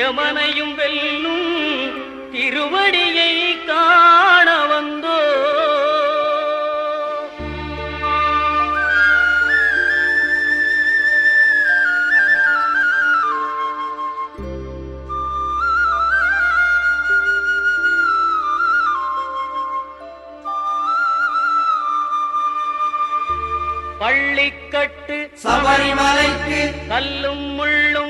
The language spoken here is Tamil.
யமனையும் வெல்லும் திருவடியை காண வந்தோ. பள்ளிக்கட்டு சபரிமலைக்கு கல்லும் முள்ளும்